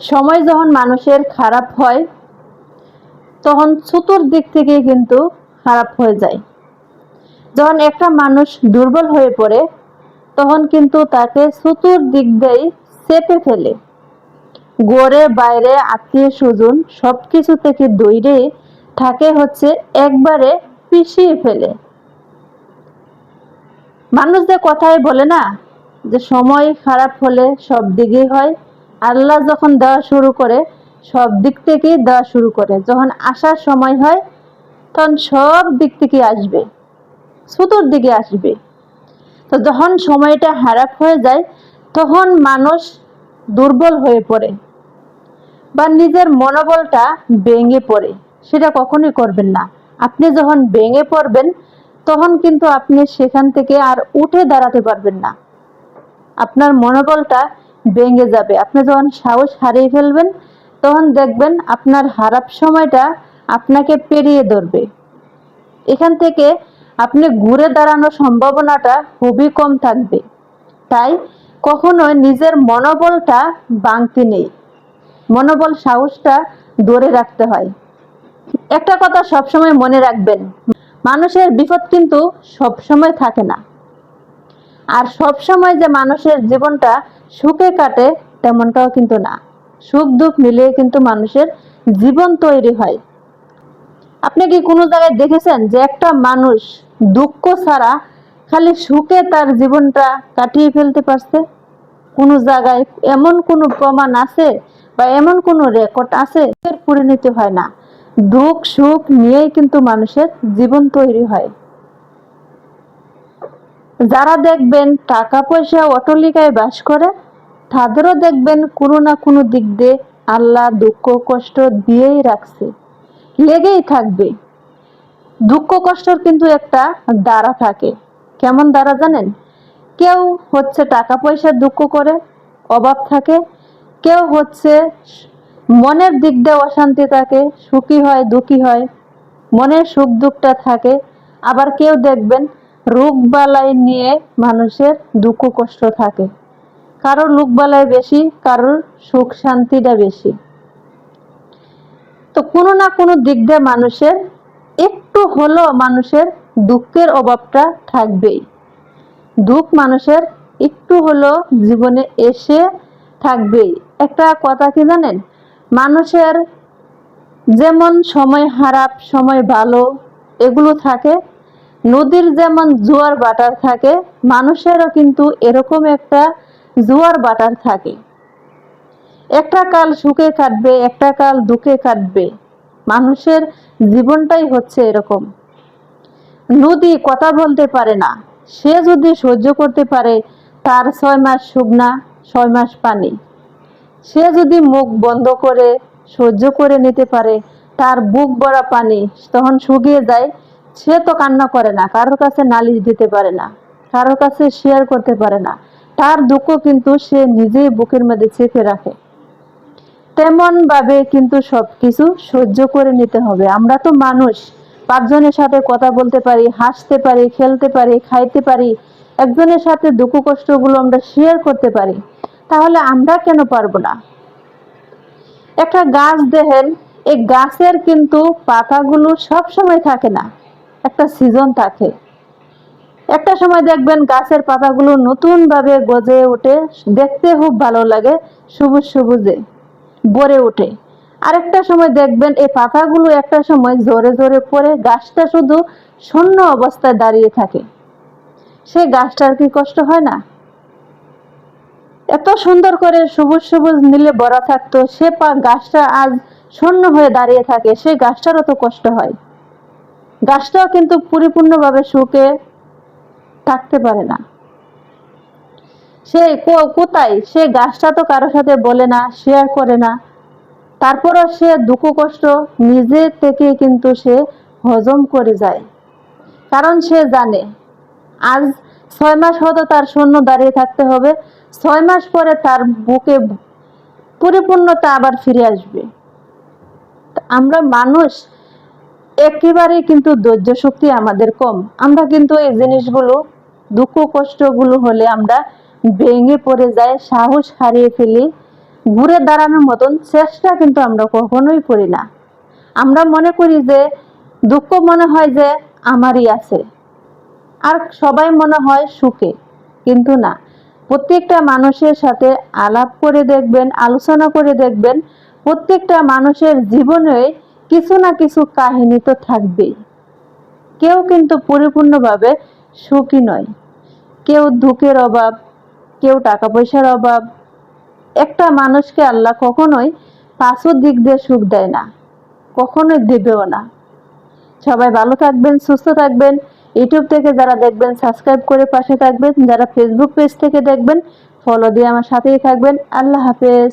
সময় যখন মানুষের খারাপ হয়, তখন চতুর্দিক থেকে কিন্তু খারাপ হয়ে যায়। যখন একটা মানুষ দুর্বল হয়ে পড়ে, তখন কিন্তু তাকে চতুর্দিক দিয়েই চেপে ফেলে। গড়ে বাইরে, আত্মীয় স্বজন সব কিছু থেকে দৈরে থাকে হচ্ছে একবারে পিষিয়ে ফেলে। মানুষ যে কথাই বলে না, যে সময় খারাপ হলে সব দিকেই হয় আল্লাহ যখন দেওয়া শুরু করে, সব দিক থেকেই দেওয়া শুরু করে। যখন আসার সময় হয়, তখন সব দিক থেকে আসবে, চতুর দিকে আসবে। তো যখন সময়টা হারাপ হয়ে যায়, তখন মানুষ দুর্বল হয়ে পড়ে বা নিজের মনোবলটা ভেঙে পড়ে। সেটা কখনোই করবেন না। আপনি যখন ভেঙে পড়বেন, তখন কিন্তু আপনি সেখান থেকে আর উঠে দাঁড়াতে পারবেন না। আপনার মনোবলটা ভেঙে যাবে। আপনি যখন সাহস হারিয়ে ফেলবেন, তখন দেখবেন আপনার হারাপ সময়টা আপনাকে পেরিয়ে ধরবে। এখান থেকে আপনি ঘুরে দাঁড়ানোর সম্ভাবনাটা খুবই কম থাকবে। তাই কখনোই নিজের মনোবলটা ভাঙতে নেই। মনোবল, সাহসটা ধরে রাখতে হয়। একটা কথা সবসময় মনে রাখবেন, মানুষের বিপদ কিন্তু সবসময় থাকে না। আর সবসময় যে মানুষের জীবনটা সুখে কাটে, তেমনটাও কিন্তু না। সুখ দুঃখ মিলিয়ে কিন্তু মানুষের জীবন তৈরি হয়। আপনি কি কোনো জায়গায় দেখেছেন যে একটা মানুষ দুঃখ ছাড়া খালি সুখে তার জীবনটা কাটিয়ে ফেলতে পারছে? কোনো জায়গায় এমন কোনো প্রমাণ আছে বা এমন কোনো রেকর্ড আছে পরিণতি হয় না? দুঃখ সুখ নিয়েই কিন্তু মানুষের জীবন তৈরি হয়। যারা দেখবেন টাকা পয়সা অটলিকায় বাস করে, তাদেরও দেখবেন কোনো না কোনো দিক দিয়ে আল্লাহ দুঃখ কষ্ট দিয়েই রাখছে। লেগেই থাকবে। দুঃখ কষ্টর কিন্তু একটা দ্বারা থাকে। কেমন দ্বারা জানেন? কেউ হচ্ছে টাকা পয়সার দুঃখ করে, অভাব থাকে। কেউ হচ্ছে মনের দিক দিয়ে অশান্তি থাকে, সুখী হয়, দুঃখী হয়, মনের সুখ দুঃখটা থাকে। আবার কেউ দেখবেন রোগ বালাই নিয়ে মানুষের দুঃখ কষ্ট থাকে। কারোর লোক বালাই বেশি, কারোর সুখ শান্তিটা বেশি। তো কোনো না কোনো দিক দিয়ে মানুষের, একটু হলেও মানুষের দুঃখের অভাবটা থাকবেই। দুঃখ মানুষের একটু হলেও জীবনে এসে থাকবেই। একটা কথা কি জানেন? মানুষের যেমন সময় খারাপ, সময় ভালো, এগুলো থাকে নদীর যেমন জোয়ার বাটার থাকে, মানুষেরও কিন্তু এরকম একটা জোয়ার বাটার থাকে। একটা কাল সুখে কাটবে, একটা কাল দুঃখে কাটবে। মানুষের জীবনটাই হচ্ছে এরকম। নদী কথা বলতে পারে না। সে যদি সহ্য করতে পারে, তার ছয় মাস শুকনা ছয় মাস পানি। সে যদি মুখ বন্ধ করে, সহ্য করে নিতে পারে, তার বুক ভরা পানি তখন শুকিয়ে যায়। সে তো কান্না করে না, কারোর কাছে নালিশ দিতে পারে না, কারোর কাছে শেয়ার করতে পারে না। তার দুঃখ কিন্তু সে নিজেই বুকের মধ্যে চেপে রাখে। তেমন ভাবে কিন্তু সবকিছু সহ্য করে নিতে হবে। আমরা তো মানুষ, পাঁচজনের সাথে কথা বলতে পারি, হাসতে পারি, খেলতে পারি, খাইতে পারি, একজনের সাথে দুঃখ কষ্টগুলো আমরা শেয়ার করতে পারি। তাহলে আমরা কেন পারব না? একটা গাছ দেখেন, এই গাছের কিন্তু পাতাগুলো সব সময় থাকে না। একটা সিজন থাকে। একটা সময় দেখবেন গাছের পাতাগুলো নতুন ভাবে গজে ওঠে, দেখতে খুব ভালো লাগে, সবুজ সবুজে ভরে ওঠে। আরেকটা সময় দেখবেন এই পাতাগুলো একটা সময় জোরে জোরে পড়ে, গাছটা শুধু শূন্য অবস্থায় দাঁড়িয়ে থাকে। সে গাছটার কি কষ্ট হয় না? এত সুন্দর করে সবুজ সবুজ নীলে ভরা থাকতো, সে পা গাছটা আজ শূন্য হয়ে দাঁড়িয়ে থাকে, সে গাছটারও তো কষ্ট হয়। গাছটাও কিন্তু পরিপূর্ণভাবে সুখে থাকতে পারে না। সে কোথায়? সে গাছটা তো কারোর সাথে বলে না শেয়ার করে না। তারপরও সে দুঃখ কষ্ট নিজে থেকে কিন্তু সে হজম করে যায়। কারণ সে জানে, আজ ছয় মাস হয়তো তার শূন্য দাঁড়িয়ে থাকতে হবে, ছয় মাস পরে তার বুকে পরিপূর্ণতা আবার ফিরে আসবে। আমরা মানুষ একেবারে কিন্তু ধৈর্য শক্তি আমাদের কম। আমরা কিন্তু এই জিনিসগুলো, দুঃখ কষ্টগুলো হলে আমরা ভেঙে পড়ে যাই, সাহস হারিয়ে ফেলি, ঘুরে দাঁড়ানোর মতন চেষ্টা কিন্তু আমরা কখনোই করি না। আমরা মনে করি যে দুঃখ মনে হয় যে আমারই আছে। আর সবাই মনে হয় সুখে, কিন্তু না। প্রত্যেকটা মানুষের সাথে আলাপ করে দেখবেন, আলোচনা করে দেখবেন। প্রত্যেকটা মানুষের জীবনে কিছু না কিছু কাহিনী তো থাকবেই। কেউ কিন্তু পরিপূর্ণভাবে সুখী নয়। কেউ দুঃখের অভাব, কেউ টাকা পয়সার অভাব। একটা মানুষকে আল্লাহ কখনোই পাঁচও দিক দিয়ে সুখ দেয় না, কখনোই দেবেও না। সবাই ভালো থাকবেন, সুস্থ থাকবেন। ইউটিউব থেকে যারা দেখবেন, সাবস্ক্রাইব করে পাশে থাকবেন। যারা ফেসবুক পেজ থেকে দেখবেন ফলো দিয়ে আমার সাথেই থাকবেন। আল্লাহ হাফেজ।